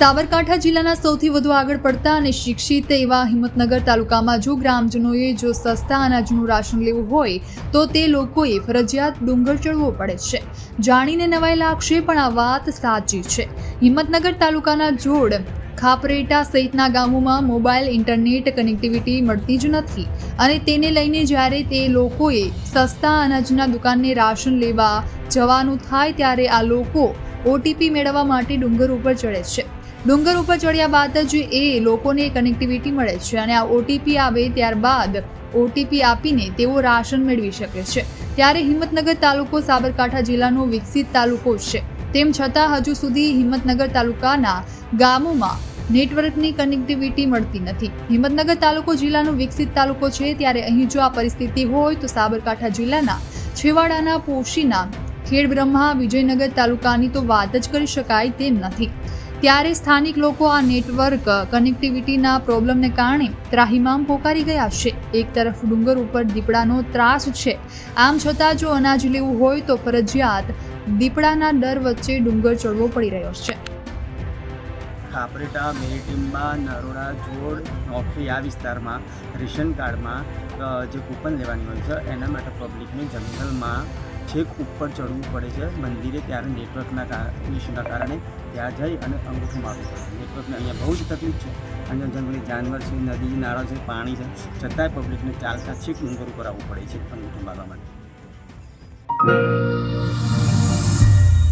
સાબરકાંઠા જિલ્લાના સૌથી વધુ આગળ પડતા અને શિક્ષિત એવા હિંમતનગર તાલુકામાં જો ગ્રામજનોએ જો સસ્તા અનાજનું રાશન લેવું હોય, તો તે લોકોએ ફરજિયાત ડુંગર ચડવો પડે છે. જાણીને નવાઈ લાગશે પણ આ વાત સાચી છે. હિંમતનગર તાલુકાના જોડ, ખાપરેટા સહિતના ગામોમાં મોબાઈલ, ઇન્ટરનેટ કનેક્ટિવિટી મળતી જ નથી અને તેને લઈને જ્યારે તે લોકોએ સસ્તા અનાજના દુકાનને રાશન લેવા જવાનું થાય ત્યારે આ લોકો ઓટીપી મેળવવા માટે ડુંગર ઉપર ચડે છે. ડુંગર ઉપર ચડ્યા બાદ જ એ લોકોને કનેક્ટિવિટી મળે છે અને આ ઓટીપી આવે ત્યારબાદ ઓટીપી આપીને તેઓ રાશન મેળવી શકે છે. ત્યારે હિંમતનગર તાલુકો સાબરકાંઠા જિલ્લાનો વિકસિત તાલુકો છે. તેમ છતાં હજુ સુધી હિંમતનગર તાલુકાના ગામોમાં નેટવર્કની કનેક્ટિવિટી મળતી નથી. હિંમતનગર તાલુકો જિલ્લાનો વિકસિત તાલુકો છે ત્યારે અહીં જો આ પરિસ્થિતિ હોય તો સાબરકાંઠા જિલ્લાના છેવાડાના પોશીના ખેડબ્રહ્મા વિજયનગર તાલુકાની તો વાત જ કરી શકાય તેમ નથી. ત્યારે સ્થાનિક લોકો આ નેટવર્ક કનેક્ટિવિટીના પ્રોબ્લેમને કારણે ત્રાહિમામ પોકારી ગયા છે. એક તરફ ડુંગર ઉપર દીપડાનો ત્રાસ છે. આમ છતાં જો અનાજ લેવું હોય તો ફરજિયાત દીપડાના ડર વચ્ચે ડુંગર ચડવો પડી રહ્યો છે. ખાપરેટા, મેરીટીમમાં, નરોડા, જોડ નોકરી આ વિસ્તારમાં રેશન કાર્ડમાં જે કૂપન લેવાની હોય છે, એના માટે પબ્લિકને જંગલમાં છેક ઉપર ચડવું પડે છે. મંદિરે ત્યારે નેટવર્કના ઇસ્યુના કારણે ત્યાં જઈ અને અંગૂઠું મારવું પડે. છે નેટવર્કને અહીંયા બહુ જ તકલીફ છે. અહીંયા જંગલી જાનવર છે, નદી, નાળા છે, પાણી છે. છતાંય પબ્લિકને ચાલતા છેક ડુંગર ઉપર આવવું પડે છે અંગૂઠું મારવા માટે.